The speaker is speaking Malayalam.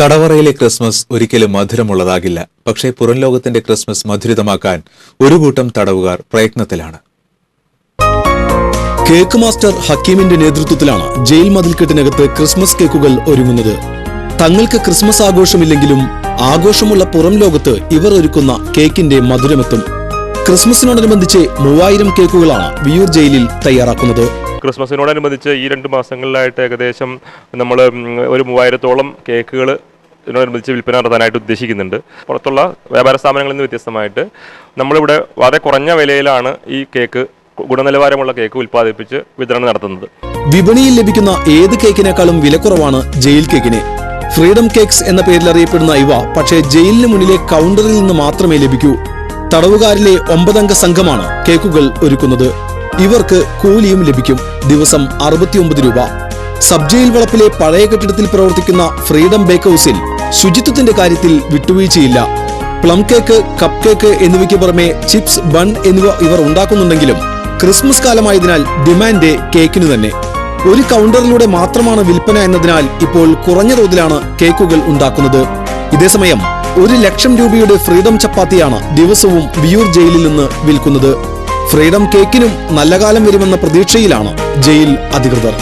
തടവറയിലെ ക്രിസ്മസ് ഒരിക്കലും മധുരമുള്ളതാകില്ല. പക്ഷേ പുറം ലോകത്തിന്റെ ക്രിസ്മസ് മധുരിതമാക്കാൻ ഒരു കൂട്ടം തടവുകാർ പ്രയത്നത്തിലാണ്. കേക്ക് മാസ്റ്റർ ഹക്കീമിന്റെ നേതൃത്വത്തിലാണ് ജയിൽ മതിൽക്കെട്ടിനകത്ത് ക്രിസ്മസ് കേക്കുകൾ ഒരുങ്ങുന്നത്. തങ്ങൾക്ക് ക്രിസ്മസ് ആഘോഷമില്ലെങ്കിലും ആഘോഷമുള്ള പുറം ലോകത്ത് ഇവർ ഒരുക്കുന്ന കേക്കിന്റെ മധുരമെത്തും. ക്രിസ്മസിനോടനുബന്ധിച്ച് മൂവായിരം കേക്കുകളാണ് വിയൂർ ജയിലിൽ തയ്യാറാക്കുന്നത്. ക്രിസ്മസിനോടനുബന്ധിച്ച് ഈ രണ്ട് മാസങ്ങളിലായിട്ട് ഏകദേശം നമ്മൾ ഒരു മൂവായിരത്തോളം കേക്കുകൾ ഇതിനോടനുബന്ധിച്ച് വിൽപ്പന നടത്താനായിട്ട് ഉദ്ദേശിക്കുന്നുണ്ട്. പുറത്തുള്ള വ്യാപാര സ്ഥാപനങ്ങളിൽ നിന്ന് വ്യത്യസ്തമായിട്ട് നമ്മളിവിടെ വളരെ കുറഞ്ഞ വിലയിലാണ് ഈ കേക്ക് ഗുണനിലവാരമുള്ള കേക്ക് ഉൽപ്പാദിപ്പിച്ച് വിതരണം നടത്തുന്നത്. വിപണിയിൽ ലഭിക്കുന്ന ഏത് കേക്കിനേക്കാളും വിലക്കുറവാണ് ജയിൽ കേക്കിന്. ഫ്രീഡം കേക്ക്സ് എന്ന പേരിൽ അറിയപ്പെടുന്ന ഇവ പക്ഷേ ജയിലിന് മുന്നിലെ കൗണ്ടറിൽ നിന്ന് മാത്രമേ ലഭിക്കൂ. തടവുകാരിലെ ഒമ്പതംഗ സംഘമാണ് കേക്കുകൾ ഒരുക്കുന്നത്. ഇവർക്ക് കൂലിയും ലഭിക്കും. ദിവസം അറുപത്തിയൊമ്പത് രൂപ. സബ് ജയിൽ വളപ്പിലെ പഴയ കെട്ടിടത്തിൽ പ്രവർത്തിക്കുന്ന ഫ്രീഡം ബേക്ക് ഹൗസിൽ ശുചിത്വത്തിന്റെ കാര്യത്തിൽ വിട്ടുവീഴ്ചയില്ല. പ്ലം കേക്ക് കപ്പ് കേക്ക് എന്നിവയ്ക്ക് പുറമെ ചിപ്സ് ബൺ എന്നിവ ഇവർ ഉണ്ടാക്കുന്നുണ്ടെങ്കിലും ക്രിസ്മസ് കാലമായതിനാൽ ഡിമാൻഡ് കേക്കിനു തന്നെ. ഒരു കൗണ്ടറിലൂടെ മാത്രമാണ് വിൽപ്പന എന്നതിനാൽ ഇപ്പോൾ കുറഞ്ഞ തോതിലാണ് കേക്കുകൾ ഉണ്ടാക്കുന്നത്. ഇതേസമയം ഒരു ലക്ഷം രൂപയുടെ ഫ്രീഡം ചപ്പാത്തിയാണ് ദിവസവും വിയൂർ ജയിലിൽ നിന്ന് വിൽക്കുന്നത്. ഫ്രീഡം കേക്കിനും നല്ല കാലം വരുമെന്ന പ്രതീക്ഷയിലാണ് ജയിൽ അധികൃതർ.